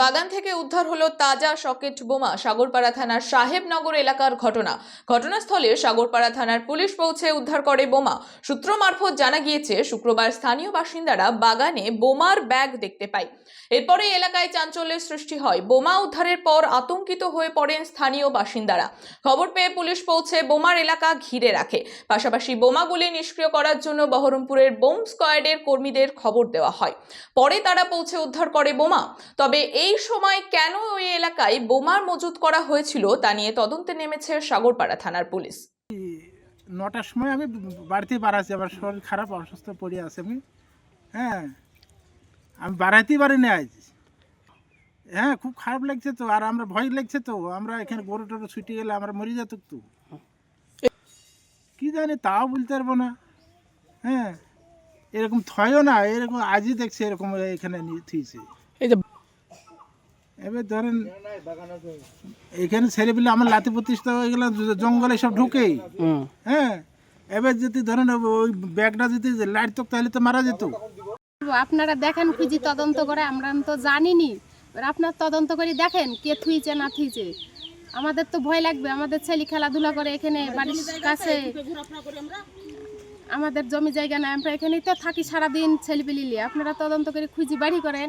বাগান থেকে উদ্ধার হলো তাজা সকেট বোমা সাগরপাড়া থানার সাহেবনগর এলাকার ঘটনা। ঘটনাস্থলে সাগরপাড়া থানার পুলিশ পৌঁছে উদ্ধার করে বোমা। সূত্র মারফত জানা গিয়েছে, শুক্রবার স্থানীয় বাসিন্দারা বাগানে বোমার ব্যাগ দেখতে পায়। এরপরে এলাকায় চাঞ্চল্যের সৃষ্টি হয়। বোমা উদ্ধারের পর আতঙ্কিত হয়ে পড়েন স্থানীয় বাসিন্দারা। খবর পেয়ে পুলিশ পৌঁছে বোমার এলাকা ঘিরে রাখে। পাশাপাশি বোমাগুলি নিষ্ক্রিয় করার জন্য বহরমপুরের বোম স্কোয়াডের কর্মীদের খবর দেওয়া হয়। পরে তারা পৌঁছে উদ্ধার করে বোমা। তবে এই সময় কেন ওই এলাকায় বোমার মজুত করা হয়েছিল তা নিয়ে তদন্তে নেমেছে সাগরপাড়া থানার পুলিশ। নটার সময় আমি বাড়িতে বাড়াচ্ছি আমার শরীর খারাপ, অসুস্থ পড়ে আছে আমি। হ্যাঁ আমি বাড়াইতেই পারিনি আজ। হ্যাঁ খুব খারাপ লাগছে তো, আর আমরা ভয় লাগছে তো, আমরা এখানে গরু টরু ছুটে গেলে আমরা মরে যেত তো। কি জানি তাও বলতে পারব না। হ্যাঁ এরকম থয়ও না, এরকম আজই দেখছি এরকম এখানে এই যে এবার ধরেন এখানে ছেড়ে পেলে আমার লাতি প্রতিষ্ঠা হয়ে গেলে জঙ্গলে সব ঢুকেই। হ্যাঁ এবার যদি ধরেন ওই ব্যাগটা যদি লাইট তো তাহলে তো মারা যেত। আপনারা দেখেন খুঁজি তদন্ত করে আমরা তো জানিনি। এবার আপনার তদন্ত করে দেখেন কে থুইছে না থুইছে। আমাদের তো ভয় লাগবে আমাদের ছেলে খেলাধুলা করে এখানে বাড়ির কাছে। আমাদের জমি জায়গা নাই আমরা এখানেই তো থাকি সারাদিন ছেলে পেলিলে আপনারা তদন্ত করে খুঁজি বাড়ি করেন।